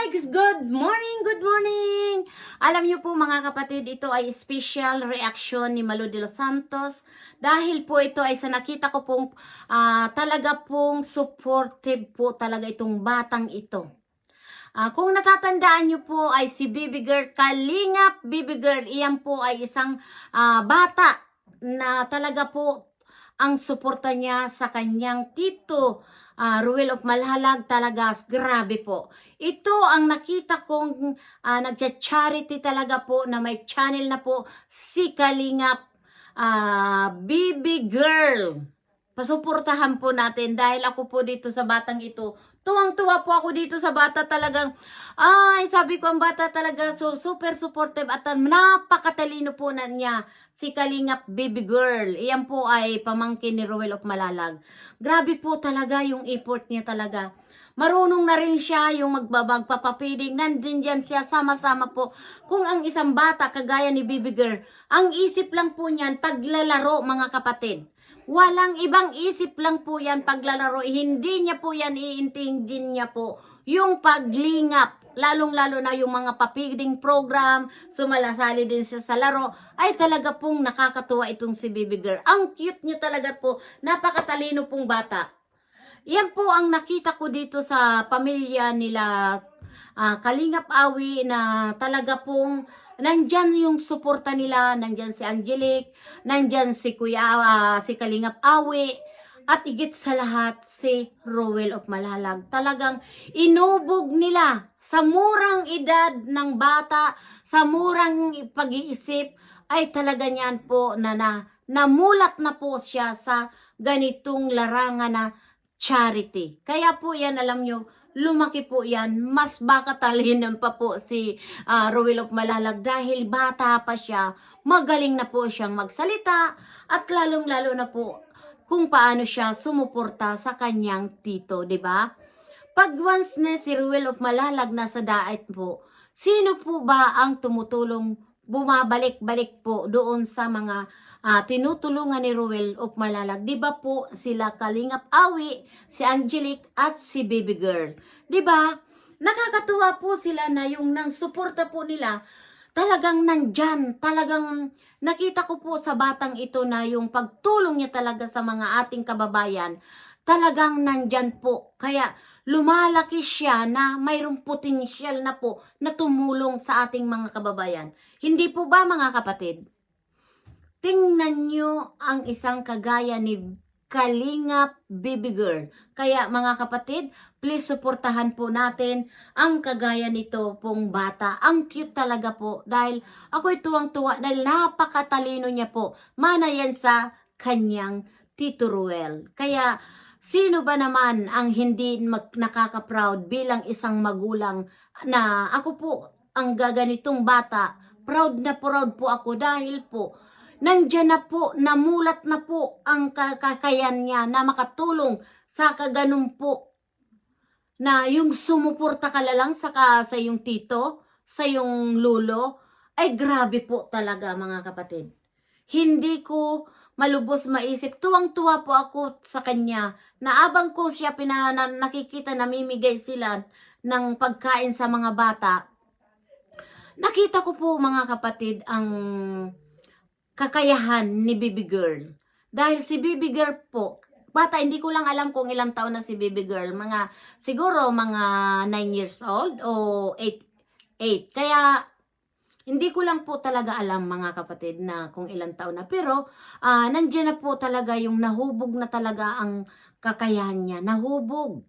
guys! Good morning! Good morning! Alam niyo po mga kapatid, ito ay special reaction ni Malo de los Santos dahil po ito ay sa nakita ko pong ah, talaga pong supportive po talaga itong batang ito. Ah, kung natatandaan niyo po ay si Baby Girl, Kalingap Baby Girl, iyan po ay isang ah, bata na talaga po ang suporta niya sa kanyang tito ah, Ruel of Malhalag talaga grabe po. Ito ang nakita kong uh, nagcha-charity talaga po na may channel na po si Kalingap ah, Baby Girl. Pasuportahan po natin dahil ako po dito sa batang ito. Tuwang-tuwa po ako dito sa bata talagang ay sabi ko ang bata talaga so super supportive at napakatalino po na niya si Kalingap Baby Girl. Iyan po ay pamangkin ni Ruel of Malalag. Grabe po talaga yung effort niya talaga. Marunong na rin siya yung magbabag papapiding. Nandun dyan siya sama-sama po. Kung ang isang bata kagaya ni Baby Girl, ang isip lang po niyan paglalaro mga kapatid. Walang ibang isip lang po yan paglalaro. Hindi niya po yan iintindihin niya po yung paglingap. Lalong-lalo na yung mga papiding program, sumalasali din siya sa laro, ay talaga pong nakakatuwa itong si Baby Girl. Ang cute niya talaga po, napakatalino pong bata. Yan po ang nakita ko dito sa pamilya nila ah, Kalingap Awi na talaga pong nandyan yung suporta nila, nandyan si Angelic, nandyan si Kuya, ah, si Kalingap Awi, at higit sa lahat si Rowell of Malalag. Talagang inubog nila sa murang edad ng bata, sa murang pag-iisip, ay talaga niyan po na, na namulat na po siya sa ganitong larangan na charity. Kaya po yan, alam nyo, lumaki po yan, mas baka talinan pa po si uh, Rowell of Malalag dahil bata pa siya, magaling na po siyang magsalita at lalong-lalo na po kung paano siya sumuporta sa kanyang tito, di ba? Pag once na si Rowell of Malalag nasa daet po, sino po ba ang tumutulong bumabalik-balik po doon sa mga ah, tinutulungan ni Ruel of Malalag. Di ba po sila Kalingap Awi, si Angelic at si Baby Girl. Di ba? Nakakatuwa po sila na yung nang suporta po nila talagang nandyan, talagang nakita ko po sa batang ito na yung pagtulong niya talaga sa mga ating kababayan, talagang nandyan po. Kaya lumalaki siya na mayroong potensyal na po na tumulong sa ating mga kababayan. Hindi po ba mga kapatid? Tingnan nyo ang isang kagaya ni Kalingap Baby Girl. Kaya mga kapatid, please suportahan po natin ang kagaya nito pong bata. Ang cute talaga po dahil ako'y tuwang-tuwa dahil napakatalino niya po. Mana yan sa kanyang Tito Ruel. Kaya sino ba naman ang hindi mag- nakaka-proud bilang isang magulang na ako po ang gaganitong bata. Proud na proud po ako dahil po nandyan na po, namulat na po ang kakayan niya na makatulong sa kaganon po na yung sumuporta ka lang sa, ka, sa yung tito, sa yung lulo, ay grabe po talaga mga kapatid. Hindi ko malubos maisip. Tuwang-tuwa po ako sa kanya na abang ko siya pina, na, nakikita namimigay sila ng pagkain sa mga bata. Nakita ko po mga kapatid ang kakayahan ni Baby Girl. Dahil si Baby Girl po, bata, hindi ko lang alam kung ilang taon na si Baby Girl. Mga, siguro mga 9 years old o 8, 8. Kaya, hindi ko lang po talaga alam mga kapatid na kung ilang taon na. Pero, uh, nandiyan na po talaga yung nahubog na talaga ang kakayahan niya. Nahubog.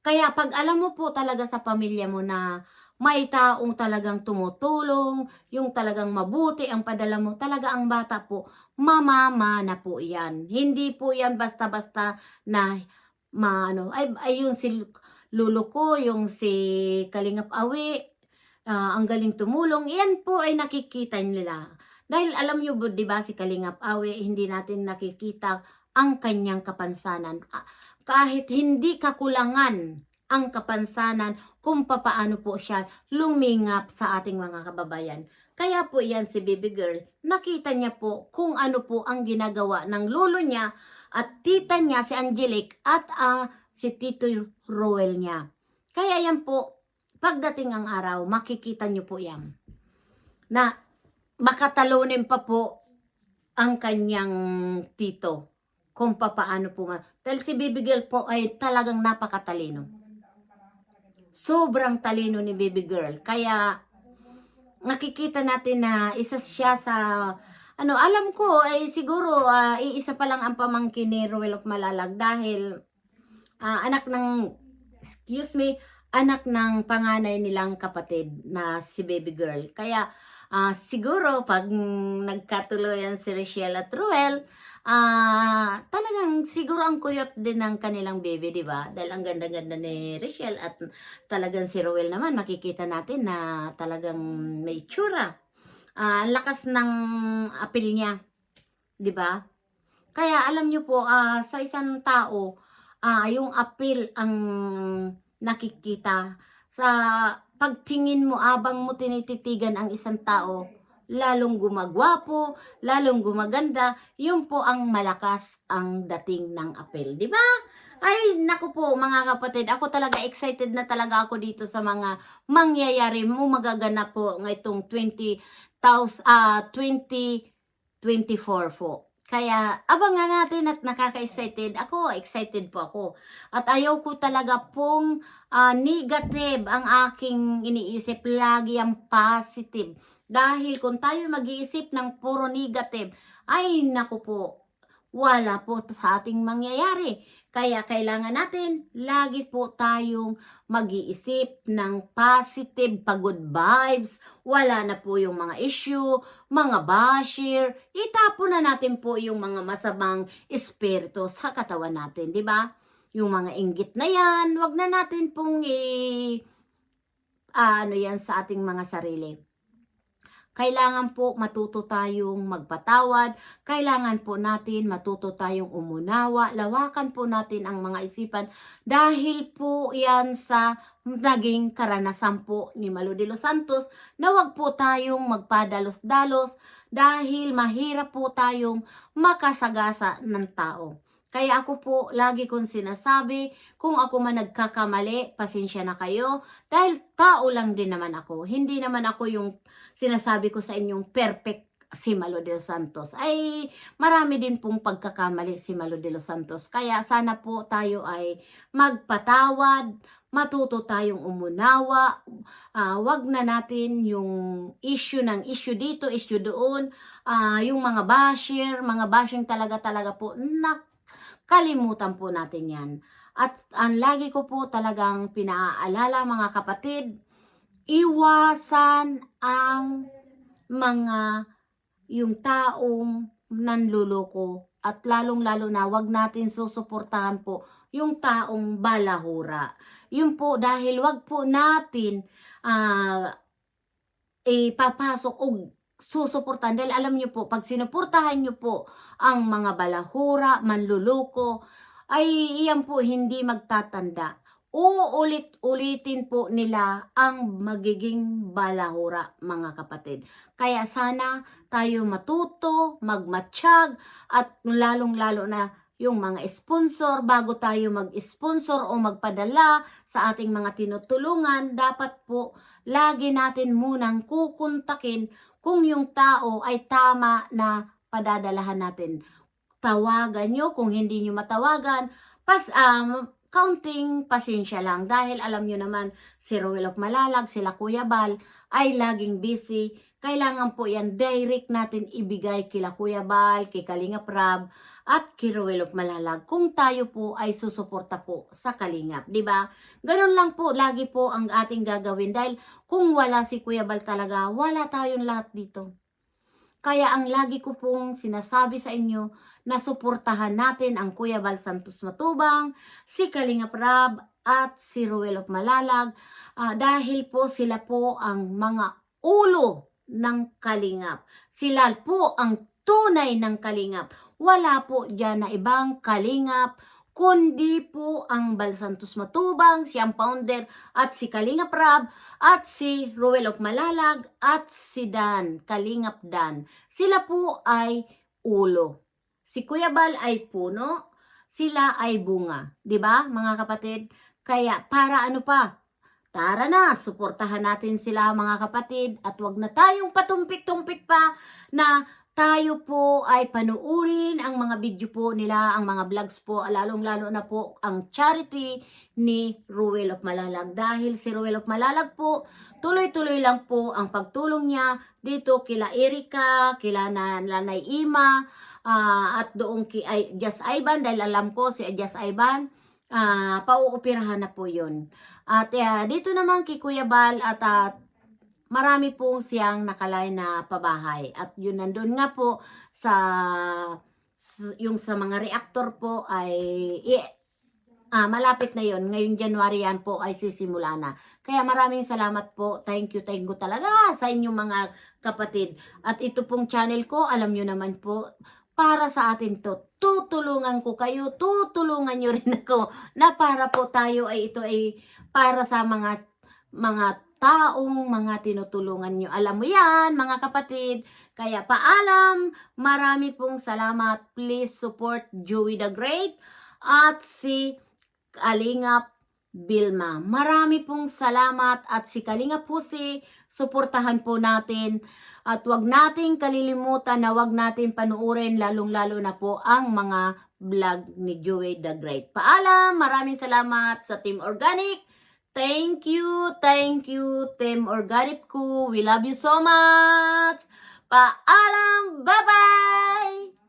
Kaya pag alam mo po talaga sa pamilya mo na may taong talagang tumutulong, yung talagang mabuti ang padala mo, talaga ang bata po, mamama na po yan. Hindi po yan basta-basta na maano, ay, ay yung si lulo ko, yung si Kalingap Awi, uh, ang galing tumulong, yan po ay nakikita nila. Dahil alam nyo, di ba, si Kalingap Awi, hindi natin nakikita ang kanyang kapansanan. Kahit hindi kakulangan ang kapansanan kung papaano po siya lumingap sa ating mga kababayan. Kaya po yan si baby girl, nakita niya po kung ano po ang ginagawa ng lolo niya at tita niya si Angelic at uh, si Tito Roel niya. Kaya yan po, pagdating ang araw, makikita nyo po yan. Na makatalunin pa po ang kanyang tito kung papaano po. Dahil si Baby Girl po ay talagang napakatalino. Sobrang talino ni Baby Girl. Kaya nakikita natin na isa siya sa ano, alam ko ay siguro ah, iisa pa lang ang pamangkin ni Ruel of Malalag dahil ah, anak ng excuse me, anak ng panganay nilang kapatid na si baby girl. Kaya ah, siguro pag nagkatuloyan si Rochelle at Ruel, ah talagang siguro ang kuyot din ng kanilang baby, di ba? Dahil ang ganda-ganda ni Rochelle at talagang si Ruel naman, makikita natin na talagang may tsura. Ah, ang lakas ng apil niya, di ba? Kaya alam niyo po, ah, sa isang tao, ah, yung apil ang nakikita sa pagtingin mo abang mo tinititigan ang isang tao lalong gumagwapo, lalong gumaganda, yun po ang malakas ang dating ng apel, di ba? Ay, naku po mga kapatid, ako talaga excited na talaga ako dito sa mga mangyayari mo magaganap po ngayong 20, ah 2024 po. Kaya abangan natin at nakaka-excited. Ako, excited po ako. At ayaw ko talaga pong ah, negative ang aking iniisip. Lagi ang positive. Dahil kung tayo mag-iisip ng puro negative, ay naku po, wala po sa ating mangyayari. Kaya kailangan natin lagi po tayong mag-iisip ng positive, pagod vibes. Wala na po yung mga issue, mga bashir. Itapon na natin po yung mga masamang espiritu sa katawan natin, di ba? Yung mga inggit na yan, wag na natin pong i ano yan sa ating mga sarili. Kailangan po matuto tayong magpatawad, kailangan po natin matuto tayong umunawa, lawakan po natin ang mga isipan. Dahil po yan sa naging karanasan po ni Malo de los Santos na wag po tayong magpadalos-dalos dahil mahirap po tayong makasagasa ng tao. Kaya ako po lagi kong sinasabi, kung ako man nagkakamali, pasensya na kayo. Dahil tao lang din naman ako. Hindi naman ako yung sinasabi ko sa inyong perfect si Malo de los Santos. Ay marami din pong pagkakamali si Malo de los Santos. Kaya sana po tayo ay magpatawad, matuto tayong umunawa, ah, wag na natin yung issue ng issue dito, issue doon, ah, yung mga bashir, mga bashing talaga talaga po, nak kalimutan po natin yan. At ang lagi ko po talagang pinaaalala mga kapatid, iwasan ang mga yung taong nanluloko at lalong-lalo na wag natin susuportahan po yung taong balahura. Yun po dahil wag po natin ah ipapasok o susuportahan dahil alam niyo po pag sinuportahan niyo po ang mga balahura, manluloko ay iyan po hindi magtatanda. Uulit-ulitin po nila ang magiging balahura mga kapatid. Kaya sana tayo matuto, magmatsyag at lalong-lalo na yung mga sponsor bago tayo mag-sponsor o magpadala sa ating mga tinutulungan, dapat po lagi natin munang kukuntakin kung yung tao ay tama na padadalahan natin. Tawagan nyo, kung hindi nyo matawagan, pas, um, counting pasensya lang dahil alam nyo naman si Rowell of Malalag, sila Kuya Bal ay laging busy. Kailangan po yan direct natin ibigay kila Kuya Bal, kay Kalinga Prab at kay Rowell of Malalag kung tayo po ay susuporta po sa Kalingap, ba? Ganun lang po, lagi po ang ating gagawin dahil kung wala si Kuya Bal talaga, wala tayong lahat dito. Kaya ang lagi ko pong sinasabi sa inyo na suportahan natin ang Kuya Bal Santos Matubang, si Kalinga Prab at si Ruel of Malalag ah, dahil po sila po ang mga ulo ng Kalingap. Sila po ang tunay ng Kalingap. Wala po dyan na ibang Kalingap kundi po ang Bal Santos Matubang, si founder at si Kalinga Prab at si Ruel of Malalag at si Dan, Kalingap Dan. Sila po ay ulo. Si Kuya Bal ay puno, sila ay bunga, 'di ba mga kapatid? Kaya para ano pa? Tara na, suportahan natin sila mga kapatid at wag na tayong patumpik-tumpik pa na tayo po ay panuurin ang mga video po nila, ang mga vlogs po, lalong-lalo na po ang charity ni Ruel of Malalag. Dahil si Ruel of Malalag po, tuloy-tuloy lang po ang pagtulong niya dito kila Erika, kila na, Nanay Ima, ah, at doon kay ay, Just Ivan, dahil alam ko si Just Ivan, ah pauupirahan na po yun. At ah, dito naman kay Kuya Bal at ah, marami pong siyang nakalay na pabahay. At yun nandun nga po sa yung sa mga reactor po ay ah, malapit na yon Ngayong January yan po ay sisimula na. Kaya maraming salamat po. Thank you, thank you talaga sa inyong mga kapatid. At ito pong channel ko, alam nyo naman po, para sa atin to. Tutulungan ko kayo, tutulungan nyo rin ako na para po tayo ay ito ay para sa mga mga taong mga tinutulungan nyo. Alam mo yan, mga kapatid. Kaya paalam, marami pong salamat. Please support Joey the Great at si Kalingap Bilma. Marami pong salamat at si Kalingap po si suportahan po natin at wag nating kalilimutan na wag natin panuorin lalong-lalo na po ang mga vlog ni Joey the Great. Paalam, maraming salamat sa Team Organic. Thank you, thank you, Team Organic ko. We love you so much. Paalam, bye-bye!